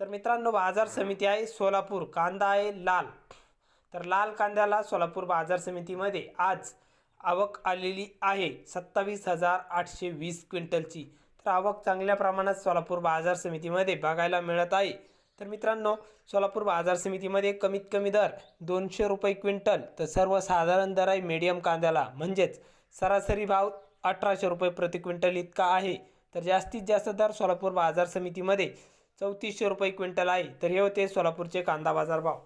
तर मित्रांनो बाजार समिती आहे सोलापूर कांदा आहे लाल. तर लाल कांद्याला सोलापूर बाजार समितीमध्ये आज आवक आलेली आहे सत्तावीस हजार आठशे वीस क्विंटलची. तर आवक चांगल्या प्रमाणात सोलापूर बाजार समितीमध्ये बघायला मिळत आहे. तर मित्रांनो सोलापूर बाजार समितीमध्ये कमीत कमी दर दोनशे रुपये क्विंटल तर सर्वसाधारण दर आहे मीडियम कांद्याला. म्हणजेच सरासरी भाव अठराशे रुपये प्रति क्विंटल इतका आहे. तर जास्तीत जास्त दर सोलापूर बाजार समितीमध्ये चौतीसशे रुपये क्विंटल आहे. तर हे होते सोलापूरचे कांदा बाजार भाव